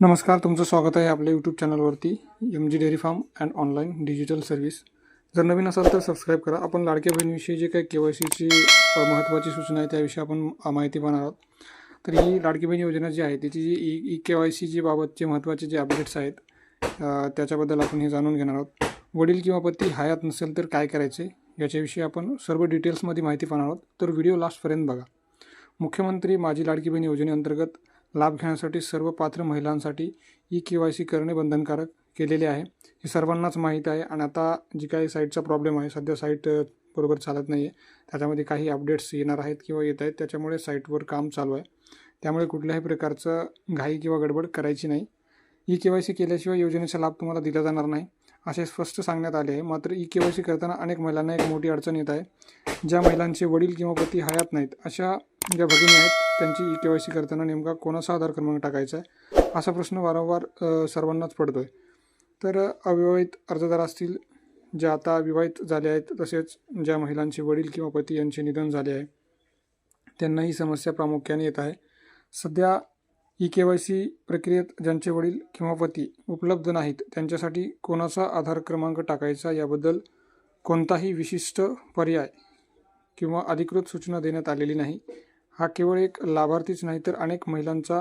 नमस्कार तुमचं स्वागत आहे आपल्या यूट्यूब चॅनलवरती M G dairy farm and online digital service जर नवीन असाल तर सबस्क्राईब करा. आपण लाडक्या बहिणीविषयी जे काही के वाय सीची महत्त्वाची सूचना आहे त्याविषयी आपण माहिती पाहणार आहोत. तर ही लाडकी बहीण योजना जी आहे त्याची जी E E K Y C बाबतचे महत्त्वाचे जे अपडेट्स आहेत त्याच्याबद्दल आपण हे जाणून घेणार आहोत. वडील किंवा पती हयात नसेल तर काय करायचे याच्याविषयी आपण सर्व डिटेल्समध्ये माहिती पाहणार आहोत. तर व्हिडिओ लास्टपर्यंत बघा. मुख्यमंत्री माझी लाडकी बहीण योजनेअंतर्गत लाभ घेण्यासाठी सर्व पात्र महिलांसाठी ई के वाय सी करणे बंधनकारक केलेले आहे. हे सर्वांनाच माहीत आहे आणि आता जी काही साईटचा प्रॉब्लेम आहे सध्या साईट बरोबर चालत नाही आहे त्याच्यामध्ये काही अपडेट्स येणार आहेत किंवा येत आहेत त्याच्यामुळे साईटवर काम चालू आहे. त्यामुळे कुठल्याही प्रकारचं घाई किंवा गडबड करायची नाही. ई के वाय सी केल्याशिवाय योजनेचा लाभ तुम्हाला दिला जाणार नाही असे स्पष्ट सांगण्यात आले आहे. मात्र ई के वाय सी करताना अनेक महिलांना एक मोठी अडचण येत आहे. ज्या महिलांचे वडील किंवा पती हयात नाहीत अशा ज्या भगिनी आहेत त्यांची ई के वाय सी करताना नेमका कोणाचा आधार क्रमांक टाकायचा आहे? असा प्रश्न वारंवार सर्वांनाच पडतो आहे तर अविवाहित अर्जदार असतील ज्या आता विवाहित झाले आहेत तसेच ज्या महिलांचे वडील किंवा पती यांचे निधन झाले आहे त्यांना ही समस्या प्रामुख्याने येत आहे. सध्या ई के वाय सी प्रक्रियेत ज्यांचे वडील किंवा पती उपलब्ध नाहीत त्यांच्यासाठी कोणाचा आधार क्रमांक टाकायचा याबद्दल कोणताही विशिष्ट पर्याय किंवा अधिकृत सूचना देण्यात आलेली नाही. हा केवळ एक लाभार्थीच नाही तर अनेक महिलांचा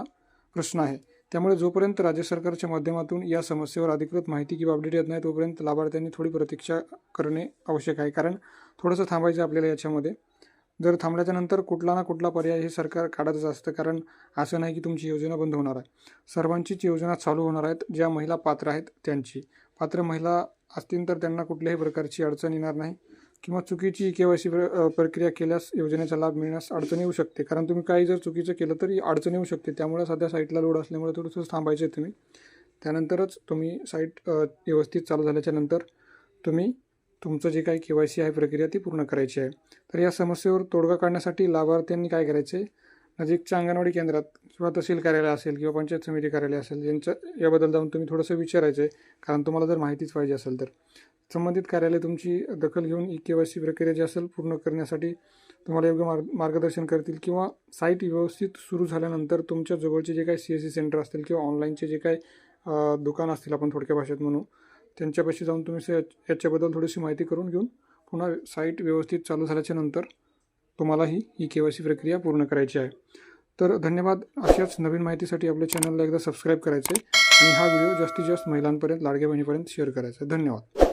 प्रश्न आहे. त्यामुळे जोपर्यंत राज्य सरकारच्या माध्यमातून या समस्येवर अधिकृत माहिती किंवा अपडेट येत नाही तोपर्यंत लाभार्थ्यांनी थोडी प्रतीक्षा करणे आवश्यक आहे. कारण थोडंसं थांबायचं आपल्याला याच्यामध्ये. जर थांबल्याच्या नंतर कुठला ना कुठला पर्याय हे सरकार काढतच असतं. कारण असं नाही की तुमची योजना बंद होणार आहे. सर्वांचीच योजना चालू होणार आहेत. ज्या महिला पात्र आहेत त्यांची. पात्र महिला असतील तर त्यांना कुठल्याही प्रकारची अडचण येणार नाही. किंवा चुकीची के वाय सी प्रक्रिया केल्यास योजनेचा लाभ मिळण्यास अडचण येऊ शकते. कारण तुम्ही काही जर चुकीचं केलं तरी अडचण येऊ शकते. त्यामुळे सध्या साईटला लोड असल्यामुळे थोडंसं थांबायचं तुम्ही. त्यानंतरच तुम्ही साईट व्यवस्थित चालू झाल्याच्यानंतर तुम्ही तुमचं जे काही के वाय सी आहे प्रक्रिया ती पूर्ण करायची आहे. तर या समस्येवर तोडगा काढण्यासाठी लाभार्थ्यांनी काय करायचे नजीकच्या अंगणवाडी केंद्रात किंवा तहसील कार्यालय असेल किंवा पंचायत समिती कार्यालय असेल यांच्या याबद्दल जाऊन तुम्ही थोडंसं विचारायचं आहे कारण तुम्हाला जर माहितीच पाहिजे असेल तर. संबंधित कार्यालय तुमची दखल घेऊन ई के वाय सी प्रक्रिया जी असेल पूर्ण करण्यासाठी तुम्हाला योग्य मार्ग मार्गदर्शन करतील किंवा साईट व्यवस्थित सुरू झाल्यानंतर तुमच्या जवळचे जे काही सी एस सी सेंटर असतील किंवा ऑनलाईनचे जे काही दुकान असतील आपण थोडक्या भाषेत म्हणू त्यांच्यापाशी जाऊन तुम्ही याच्याबद्दल थोडीशी माहिती करून घेऊन पुन्हा साईट व्यवस्थित चालू झाल्याच्यानंतर तुम्हाला ही ई के वाय सी प्रक्रिया पूर्ण करायची आहे. तर धन्यवाद अशाच नवीन माहितीसाठी आपल्या चॅनलला एकदा सबस्क्राईब करायचे आणि हा व्हिडिओ जास्तीत जास्त महिलांपर्यंत लाडक्या बहिणीपर्यंत शेअर करायचा. आहे धन्यवाद.